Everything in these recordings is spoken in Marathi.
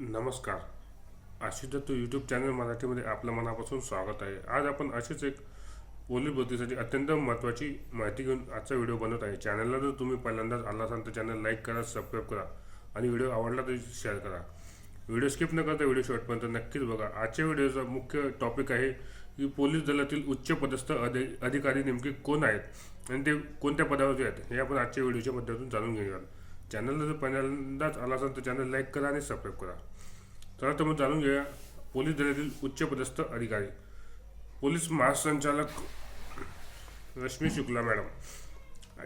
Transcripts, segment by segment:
नमस्कार. आशिष दत्त यूट्यूब चॅनल मराठीमध्ये आपलं मनापासून स्वागत आहे. आज आपण अशीच एक पोलीस भरतीसाठी अत्यंत महत्त्वाची माहिती घेऊन आजचा व्हिडिओ बनवत आहे. चॅनलला जर तुम्ही पहिल्यांदाच आला असाल तर चॅनल लाईक करा सबस्क्राईब करा आणि व्हिडिओ आवडला तर शेअर करा. व्हिडिओ स्किप न करता व्हिडिओ शेवटपर्यंत नक्कीच बघा. आजच्या व्हिडिओचा मुख्य टॉपिक आहे की पोलीस दलातील उच्च पदस्थ अधि अधिकारी नेमके कोण आहेत आणि ते कोणत्या पदावरती आहेत हे आपण आजच्या व्हिडिओच्या माध्यमातून जाणून घेऊयात चॅनलला जर पहिल्यांदाच आला असाल तर चॅनल लाईक करा आणि सबस्क्राईब करा. चला तर मग जाणून घेऊया. पोलीस दलातील उच्चपदस्थ अधिकारी. पोलीस महासंचालक Rashmi Shukla madam.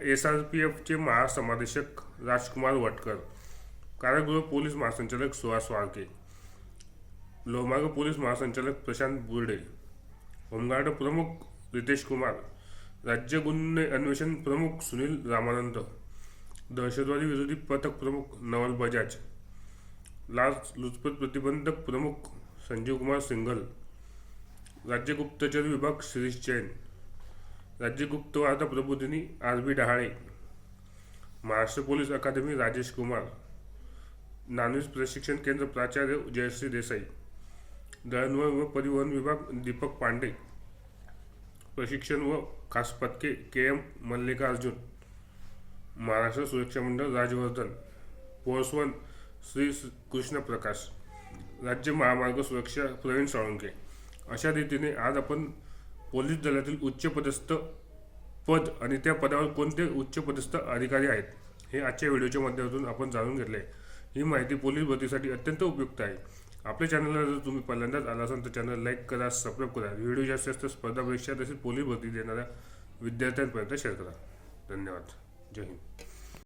S R P एफचे महासमादेशक राजकुमार वटकर. कारागृह पोलीस महासंचालक सुहास वाळके. लोहमार्ग पोलीस महासंचालक प्रशांत बुर्डे. होमगार्ड प्रमुख रितेश कुमार. राज्य गुन्हे अन्वेषण प्रमुख सुनील रामानंद. दहशतवादी विरोधी पथक प्रमुख नवल बजाज लाच लुचपत प्रतिबंधक प्रमुख संजीव कुमार सिंघल राज्य गुप्तचर विभाग शिरीष जैन राज्य गुप्तवार्ता प्रबोधिनी R B Dahale Maharashtra police academy Rajesh Kumar Nanvij प्रशिक्षण केंद्र प्राचार्य जयश्री देसाई दळणवळ व परिवहन विभाग दीपक पांडे प्रशिक्षण व खास पदके के एम मल्लिकार्जुन महाराष्ट्र सुरक्षा मंडळ राजवर्धन पोसवन श्री कृष्ण प्रकाश राज्य महामार्ग सुरक्षा प्रवीण साळुंके अशा रीतीने आज आपण पोलीस दलातील उच्चपदस्थ पद आणि त्या पदावर कोणते उच्चपदस्थ अधिकारी आहेत हे आजच्या व्हिडिओच्या माध्यमातून आपण जाणून घेतले. ही माहिती पोलीस भरतीसाठी अत्यंत उपयुक्त आहे. आपल्या चॅनलला जर तुम्ही पहिल्यांदाच आला असाल तर चॅनल लाईक करा सबस्क्राईब करा. व्हिडिओ जास्त जास्त स्पर्धा परीक्षा तसेच पोलीस भरती देणाऱ्या विद्यार्थ्यांपर्यंत शेअर करा. धन्यवाद. Do Dream.